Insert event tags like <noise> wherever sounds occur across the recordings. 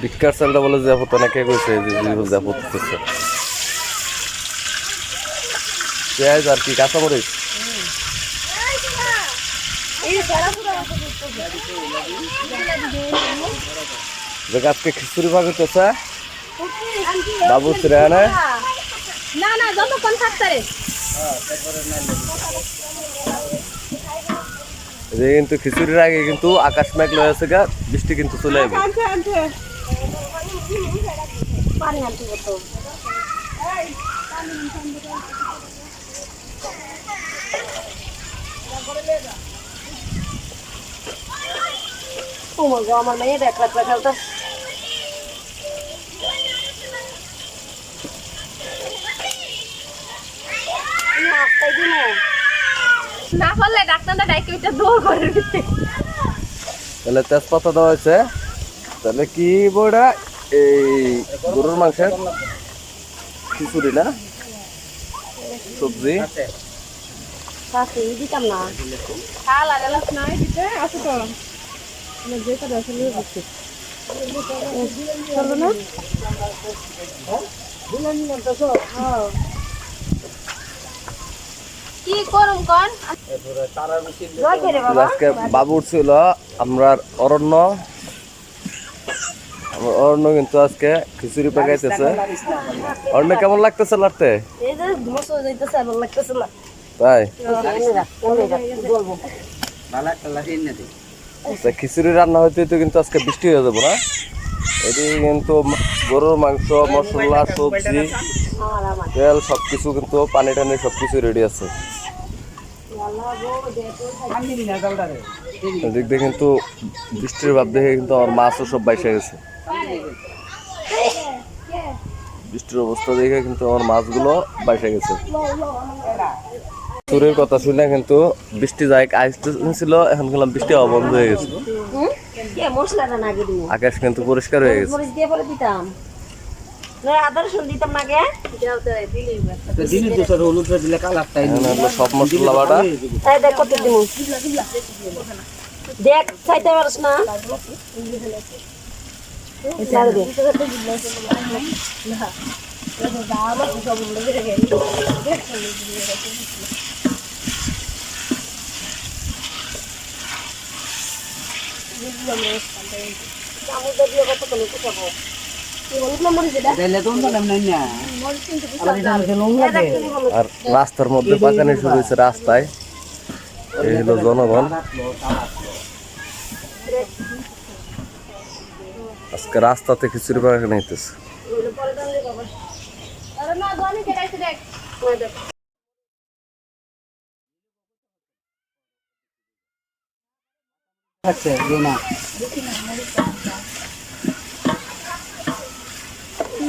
ভিক্ষার চালটা বলে যে আপত অনেকে কইছে, যে জিবল যে আপত দিতেছে পেঁয়াজ আর কি, কাঁচামরিচ? আজকে খিচুড়ি ভাগ হইতেছে, বাবু শ্রেয়ানে না না, যতক্ষণ থাকতে যে কিন্তু খিচুড়ির আগে কিন্তু আকাশ মেঘ লয়ে আছে গা, বৃষ্টি কিন্তু চলে যাবে আমার মেয়ে দেখ রাখ না পারলে ডাক্তারটা ডাইকে ওইটা দৌড় করে দিতে। তাহলে তেজপাতা দেওয়া হয়েছে। তাহলে কি বড়া? এই গরুর মাংসের খিচুড়ি না? সবজি। দিতাম না। খাল আর এলাচ নাই দিতে আসো তো। যে কথা আসলে বুঝছি না। কি করুম কোন? আজকে বাবুর ছিল আমরা অরণ্য। আমার অরণ্য কিন্তু আজকে খিচুড়ি পাকাইতেছে। অরণ্য কেমন লাগতেছে লাড়তে? তাই? আচ্ছা, খিচুড়ি রান্না হইতে হইতে কিন্তু আজকে বৃষ্টি হয়ে যাব না। এটি কিন্তু গরুর মাংস মশলা সবজি। তেল সবকিছু কিন্তু পানি টানি সবকিছু রেডি আছে। এদিক দিয়ে কিন্তু বৃষ্টির ভাব দেখে কিন্তু আমার মাছও সব বাইসে গেছে। বৃষ্টির অবস্থা দেখে কিন্তু আমার মাছগুলো বাইসে গেছে। সুরের কথা শুনে কিন্তু বৃষ্টি যায় আসতেছিল এখন গেলাম বৃষ্টি হওয়া বন্ধ হয়ে গেছে। আকাশ কিন্তু পরিষ্কার হয়ে গেছে। সব মশলা বাটা। দেখ কত চাইতে পারস না। ছাড় দে। চামচটা আর রাস্তার মধ্যে পাকানি শুরু হয়েছে রাস্তায়। এই হলো জনগণ। আজকে রাস্তাতে খিচুড়ি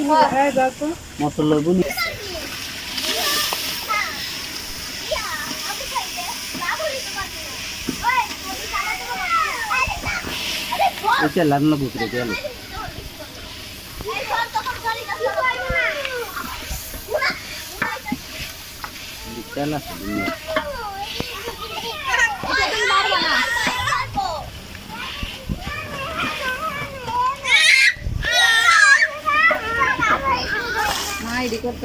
পাকানি হইতেছে আরে না, জনি কেটাইছে দেখ। ওই দেখ।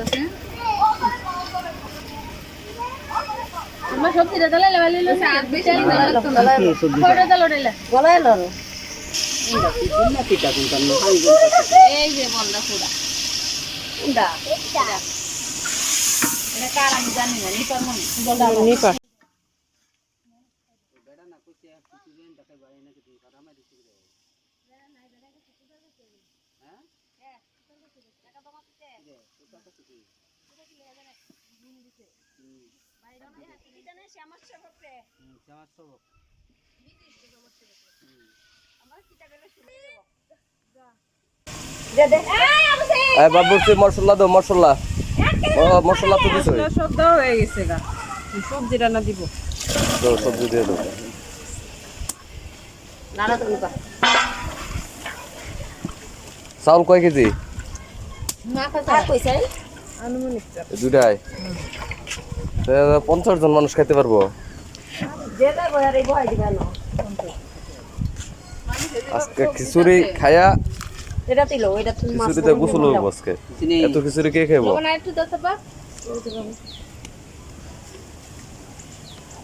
আমার সবজিটা তাহলে লেভেল হইল সাত বিশাল ফটো তাহলে উঠাইলা। গলায় এলো। এই যে বন্ধা পুরা উন্ডা এটা কার আমি জানি না নিপার মনে নিপার। দে বাবু মশলা দাও মশলা মশলা তো দিছো। সব দেওয়া হয়ে গেছে গা। সবজি রান্না দিব। দাও সবজি দিয়ে দাও নানা তুমি চাউল কয় কেজি না কথা কইছে আনুমানিক এই দুটাই। পঞ্চাশ জন মানুষ খাইতে পারব? আজকে খিচুড়ি খায়া এটা দিল এটা তুমি মাছ খিচুড়িতে গোসল হইব আজকে। এত খিচুড়ি কে খাইব? লবণ আর একটু দাও তো বা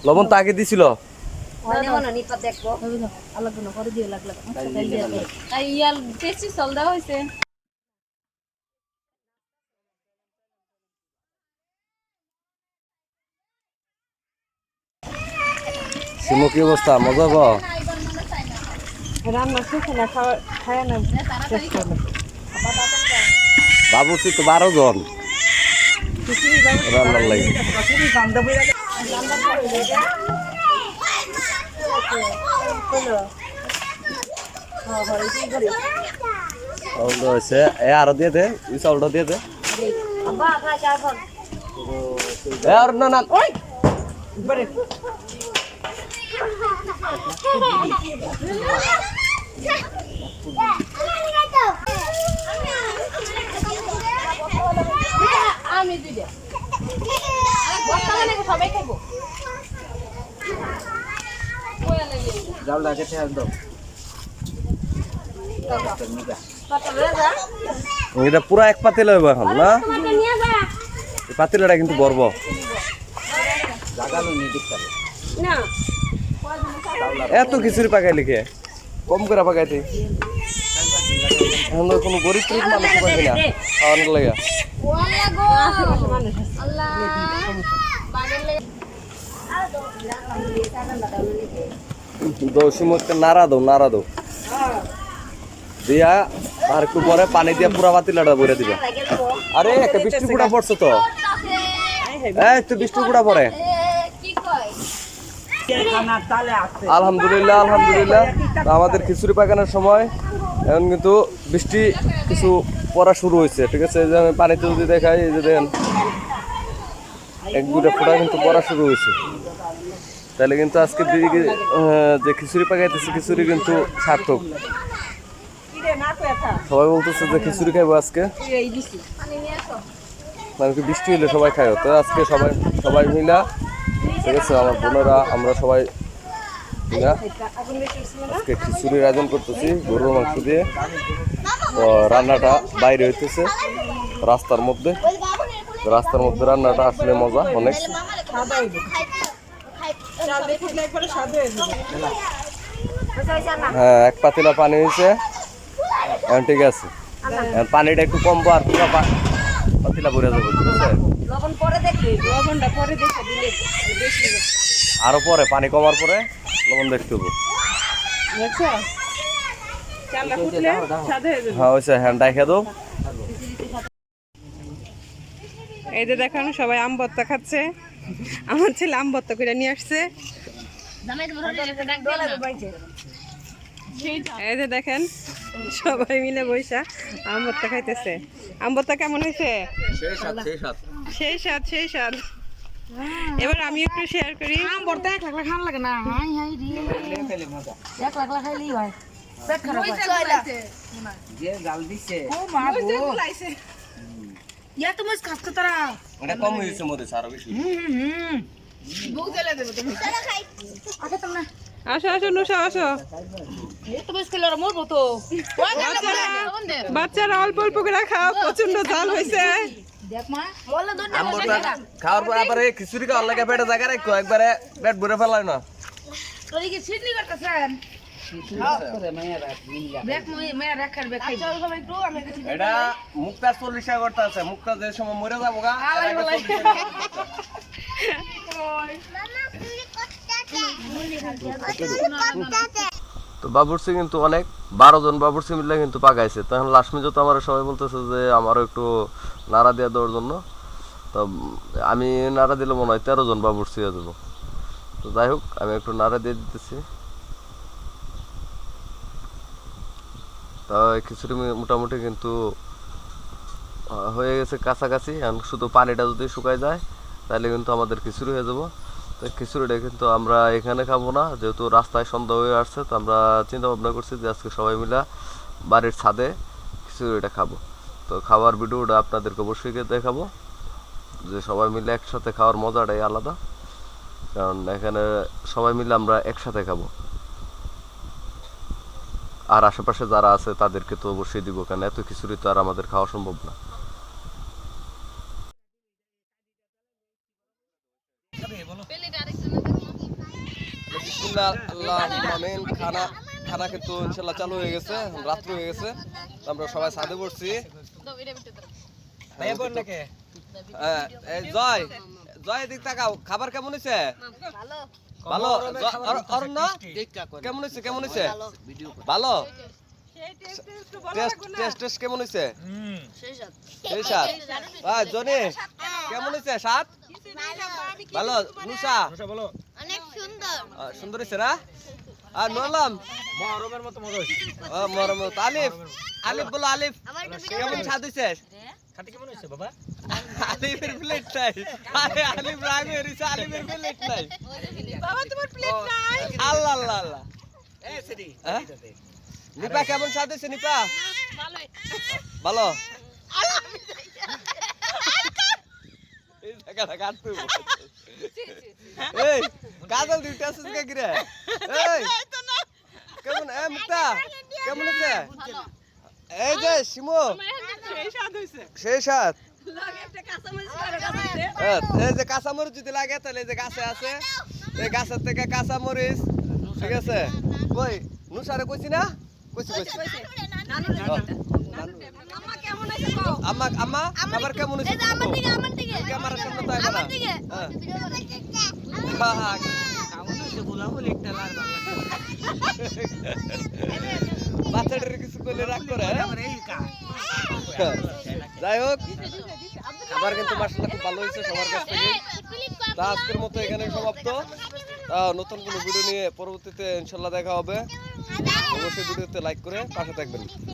লবণ তো আগে দিছিল। দেখব। আলাদা করে লাগলে। তাই হয়েছে সিমো কি অবস্থা? মজা করল বাবুর্চি তো বারো জন। রান্নার লাগে। চাউলটা হয়েছে। এ আরও দিয়ে দে ওই চাউলটা দিয়ে দে। না না ওই! আমি দুইটা। সবাই খাইবো? এটা পুরা এক পাতিল হইব এখন না? পাতিলটা কিন্তু বর্ব। না। এত খিচুড়ি পাকাই লিখে। কম করে পাকাইতে এখন কোনো গরিব টরিব মানুষ পাইবে না। খাওয়ানোর লাগে। দোষী মধ্যে নাড়া দাও দিয়া, আর একটু পরে পানি দিয়া পুরা পাতিলাটা ভরে দিবা। আরে, একটা বৃষ্টি পুরা পড়ছে তো। এই তো বৃষ্টি পড়ে। আলহামদুলিল্লাহ আলহামদুলিল্লাহ। আমাদের খিচুড়ি পাকানোর সময় এখন কিন্তু বৃষ্টি কিছু পড়া শুরু হয়েছে ঠিক আছে? এই যে আমি পানিতে যদি দেখাই এই যে দেখেন এক দুটা ফোঁটা কিন্তু পড়া শুরু হয়েছে। তাহলে কিন্তু আজকে দিকে আহ, যে খিচুড়ি পাকাইতেছে খিচুড়ি কিন্তু সার্থক। সবাই বলতেছে যে খিচুড়ি খাইবো আজকে। মানে কি বৃষ্টি হলে সবাই খায় তো আজকে সবাই সবাই মিলা ঠিক আছে আমার বোনেরা, আমরা সবাই খিচুড়ির আয়োজন করতেছি, গরুর মাংস দিয়ে। রান্নাটা বাইরে হইতেছে, রাস্তার মধ্যে। রাস্তার মধ্যে রান্নাটা আসলে মজা, অনেক। হ্যাঁ এক পাতিলা পানি হয়েছে। ঠিক আছে। পানিটা একটু কমবো, আর পাতিলা ভরে যাব ঠিক আছে? লবণ পরে দেখবি লবণটা পরে দেখে দিলে বেশি আরও পরে পানি কমার পরে লবণ দেখতে হব। দেখছ? চালটা ফুটলে স্বাদ হয়ে যাবে। হ্যাঁ হয়েছে হ্যাঁ ডাইখা দাও। এই যে দেখেন সবাই আম ভর্তা খাচ্ছে। আমার ছেলে আম ভর্তা করে নিয়ে আসছে। এই যে দেখেন সবাই মিলে বৈশা আম খাইতেছে। আম কেমন হয়েছে সেই সাত সেই সাত। স্বাদ সেই স্বাদ এবার আমি একটু শেয়ার করি। আম বড়টা এক লাখ খান লাগে না। হাই হাই রে। এক লাখ লাখ খাইলেই হয়। পেট খারাপ হয়। যে জাল দিছে। ও মা গো। ইয়া তো মস খাস তারা। এটা কম হয়েছে মধ্যে আরও বেশি আসো আসো নুসা আসো এ তো মস খেলে মরবো তো বাচ্চারা বাচ্চারা অল্প অল্প করে খাও প্রচণ্ড জাল হয়েছে। খাওয়ার পর আবার এই খিচুড়ি খাওয়ার লাগে পেটে জায়গা রাখো একবারে পেট ভরে ফেলায় না। তোরি কি সিডনি করতেছেন করে মেয়েরা মিলা দেখ মই মে রাখার বে খাই চল সবাই একটু আমি কিছু এটা মুক্তা চল্লিশ টাকা করতে আছে মুক্তা যে সময় মরে যাব গা <laughs> তো বাবুরসি কিন্তু অনেক, বারো জন বাবুরসি মিলে কিন্তু পাকাইছে তখন লাস্ট তো আমার সবাই বলতেছে যে আমারও একটু নাড়া দেওয়া দেওয়ার জন্য। তো আমি নাড়া দিলে মনে হয় তেরো জন বাবুরসি তো যাই হোক, আমি একটু নাড়া দিয়ে দিতেছি। খিচুড়ি মোটামুটি কিন্তু হয়ে গেছে কাছাকাছি। এখন শুধু পানিটা যদি শুকায় যায়, তাহলে কিন্তু আমাদের খিচুড়ি হয়ে যাব। তো খিচুড়িটা কিন্তু আমরা এখানে খাব না, যেহেতু রাস্তায় সন্ধ্যা হয়ে আসছে, তো আমরা চিন্তা ভাবনা করছি যে আজকে সবাই মিলে বাড়ির ছাদে খিচুড়িটা খাব। তো খাওয়ার ভিডিওটা আপনাদেরকে অবশ্যই দেখাবো, যে সবাই মিলে একসাথে খাওয়ার মজাটাই আলাদা, কারণ এখানে সবাই মিলে আমরা একসাথে খাব। আর আশেপাশে যারা আছে তাদেরকে তো অবশ্যই দিব কেন এত খিচুড়ি তো আর আমাদের খাওয়া সম্ভব না। বিসমিল্লাহ আল্লাহ আমিন। খানা খানা কিন্তু ইনশাল্লাহ চালু হয়ে গেছে রাত্রি হয়ে গেছে। আমরা সবাই ছাদে পড়ছি। হ্যাঁ, জয় জয় এদিক তাকাও। খাবার কেমন হয়েছে? ভালো। অরণ্য কেমন হয়েছে কেমন হয়েছে? ভালো। টেস্ট টেস্ট কেমন হয়েছে? সেই সাত। জনি কেমন হয়েছে? সাত? ভালো নুসা। অনেক সুন্দর। সুন্দর হয়েছে না? আর নলাম মহরমের মতো মজা হয়েছে ও মরম আলিফ আলিফ বলো আলিফ। কেমন স্বাদ হয়েছে খাতে কেমন হয়েছে বাবা? আলিফের প্লেট নাই। আরে আলিফ রাগ হয়ে রয়েছে আলিফের প্লেট নাই। বাবা তোমার প্লেট নাই। আল্লাহ আল্লাহ আল্লাহ। এ সেদি হ্যাঁ? নিপা কেমন স্বাদ হয়েছে নিপা? ভালো? এই কাটতে এই কাজল দুইটা আছে কে গিরে এই কেমন এ মুক্তা কেমন আছে? এই যে শিমু। সেই সাত। দে। এই যে কাঁচামরিচ যদি লাগে তাহলে এই যে গাছে আছে। এই গাছের থেকে কাঁচামরিচ ঠিক আছে? কই নুসারে কইছি না? কইছি কইছি। কেমন আছে কও? আম্মা আম্মা খাবার কেমন হয়েছে এই আমার দিকে আমার দিকে। ক্যামেরার সামনে তো আইবা না। আমার দিকে। হ্যাঁ। কেমন হয়েছে বলা। বলে। একটা লাল বাচ্চাটার কিছু করলে রাগ করে হ্যাঁ? যাই হোক খাবার কিন্তু মাসাল্লাহ খুব ভালো হয়েছে সবার কাছ থেকে। তা আজকের মতো এখানে সমাপ্ত। নতুন কোনো ভিডিও নিয়ে পরবর্তীতে ইনশাল্লাহ দেখা হবে। অবশ্যই ভিডিওতে লাইক করে পাশে থাকবেন।